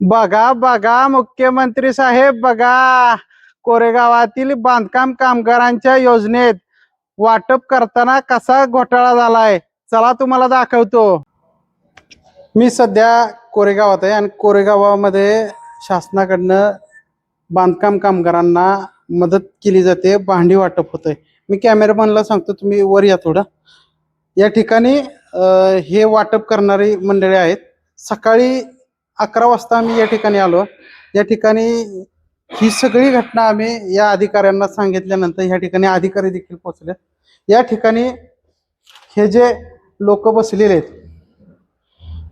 बघा बघा मुख्यमंत्री साहेब बघा. कोरेगावातील बांधकाम कामगारांच्या योजनेत वाटप करताना कसा घोटाळा झालाय? चला तुम्हाला दाखवतो. मी सध्या कोरेगावात आहे आणि कोरेगावामध्ये शासनाकडनं बांधकाम कामगारांना मदत केली जाते भांडी वाटप होतंय. मी कॅमेरामॅनला सांगतो तुम्ही वर या थोडं. या ठिकाणी हे वाटप करणारी मंडळी आहेत. सकाळी अकरा वाजता आम्ही या ठिकाणी आलो. या ठिकाणी ही सगळी घटना आम्ही या अधिकाऱ्यांना सांगितल्यानंतर या ठिकाणी अधिकारी देखील पोहोचले. या ठिकाणी हे जे लोक बसलेले आहेत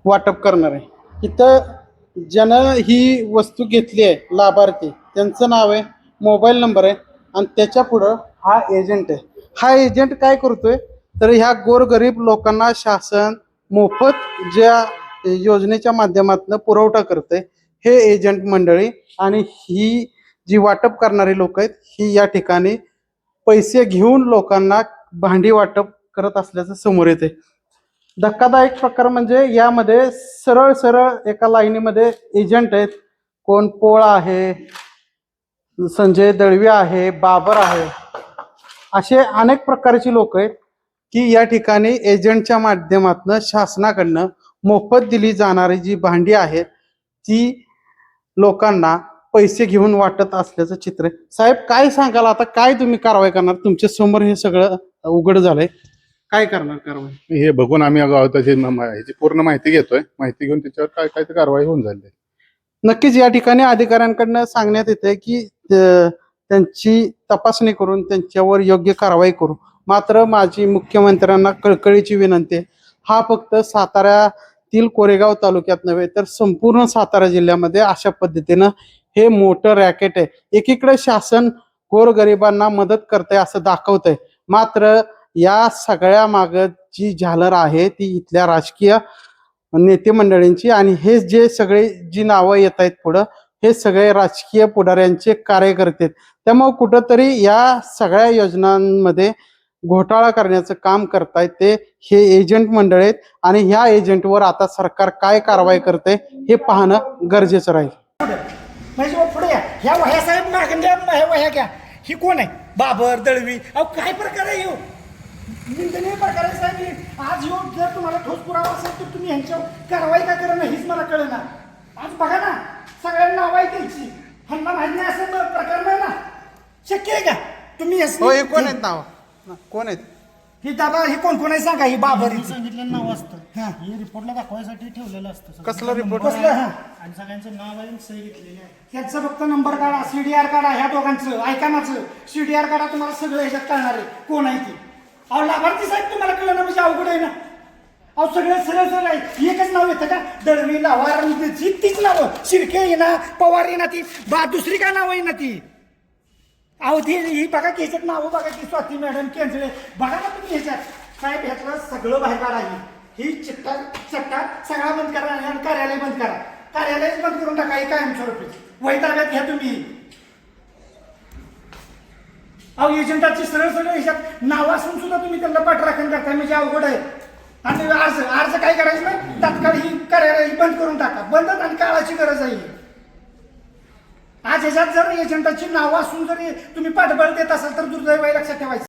वाटप करणारे इथं ज्यानं ही वस्तू घेतली आहे लाभार्थी त्यांचं नाव आहे मोबाईल नंबर आहे आणि त्याच्या पुढं हा एजंट आहे. हा एजंट काय करतोय? तर ह्या गोरगरीब लोकांना शासन मोफत ज्या योजनेच्या माध्यमातून पुरवठा करते हे एजंट मंडळी आणि ही जी वाटप करणारी लोक आहेत ही या ठिकाणी पैसे घेऊन लोकांना भांडी वाटप करत असल्याचं समोर येते धक्कादायक प्रकार म्हणजे यामध्ये सरळ सरळ एका लाईनीमध्ये एजंट आहेत. कोण पोळ आहे संजय दळवी आहे बाबर आहे. असे अनेक प्रकारची लोक आहेत की या ठिकाणी एजंटच्या माध्यमातून शासनाकडनं मोफत दिली जाणारी जी भांडी आहेत ती लोकांना पैसे घेऊन वाटत असल्याचं चित्र आहे. साहेब काय सांगाल? आता काय तुम्ही कारवाई करणार? तुमच्यासमोर हे सगळं उघड झालंय. काय करणार कारवाई? हे बघून आम्ही अगं त्याची म- म- ह्याची पूर्ण माहिती घेतोय. माहिती घेऊन त्याच्यावर काय काय ते कारवाई होऊन झाली नक्कीच या ठिकाणी अधिकाऱ्यांकडनं सांगण्यात येते की अं, त्यांची तपासणी करून त्यांच्यावर योग्य कारवाई करू. मात्र माझी मुख्यमंत्र्यांना कळकळीची विनंती आहे. हा फक्त साताऱ्यातील कोरेगाव तालुक्यात नव्हे तर संपूर्ण सातारा जिल्ह्यामध्ये अशा पद्धतीनं हे मोठं रॅकेट आहे एकीकडे शासन गोरगरिबांना मदत करतंय असं दाखवतंय मात्र या सगळ्या माग जी झालर आहे ती इथल्या राजकीय नेते मंडळींची आणि हे जे सगळे जी नावं येत आहेत पुढं हे सगळे राजकीय पुढाऱ्यांचे कार्यकर्ते आहेत. त्यामुळे कुठंतरी या सगळ्या योजनांमध्ये घोटाळा करण्याचं काम करतायत ते हे एजंट मंडळ आहेत आणि ह्या एजंटवर आता सरकार काय कारवाई करते हे पाहणं गरजेचं राहील. म्हणजे मग पुढे या. ह्या वह्या साहेब मागण्या ह्या वह्या घ्या. ही कोण आहे? बाबर दळवी. अहो काय प्रकार आहे निंदनीय प्रकार आहे साहेब हे. आज ह्यो जर तुम्हाला ठोस पुरावा असेल तर तुम्ही ह्यांच्यावर कारवाई का करणं हीच मला कळेना. आज बघा ना सगळ्यांना असं प्रकार नाही ना. शक्य आहे का? तुम्ही हे कोण आहेत नाव? कोण आहेत? ही दादा ही कोण कोण आहे? सांगा ही बाबर त्यांनी सांगितलेलं नाव असतं. हा. हे रिपोर्टला दाखवायसाठी ठेवलेलं असतं. सगळं. कसलं रिपोर्ट कसलं? हा. आणि सगळ्यांचं नाव आहे आणि सही घेतलेली आहे. ह्याचं फक्त नंबर काढा सीडीआर काढा ह्या दोघांचं. ऐकानाचं सीडीआर काढा तुम्हाला सगळं ह्याच्यात कळणार आहे. कोण आहे ती? अहो लाभार्थी साहेब तुम्हाला कळलं ना? म्हणजे अवघड आहे ना? अहो सगळं सरळ सरळ आहे. एकच नाव येतं का? दळवी लावार ही तीच नावं. शिर्के येणार पवार येणार ती. बा दुसरी काय नावं येणार ती? अहो ती ही बघा की नावं बघा की स्वाती मॅडम केंचळे बघा ना तुम्ही ह्याच्यात साहेब ह्यातलं सगळं बाहेर काढायला ही. चिट्टा चट्टा सगळा बंद करा आणि कार्यालय बंद करा. कार्यालयच बंद करून टाका ही कायमस्वरूपी वैतागात घ्या तुम्ही. अहो एजंटाची सरळ सरळ ह्याच्यात नाव असून सुद्धा तुम्ही त्यांना पाठराखण करताय म्हणजे अवघड आहे. आणि अर्ज अर्ज काय करायचं नाही तात्काळ ही कार्यालय बंद करून टाका. बंदच आणि काळाची गरज आहे. आज ह्याच्यात जर एजंटाची नावं असून जरी तुम्ही पाठबळ देत असाल तर दुर्दैवाई लक्षात ठेवायचं.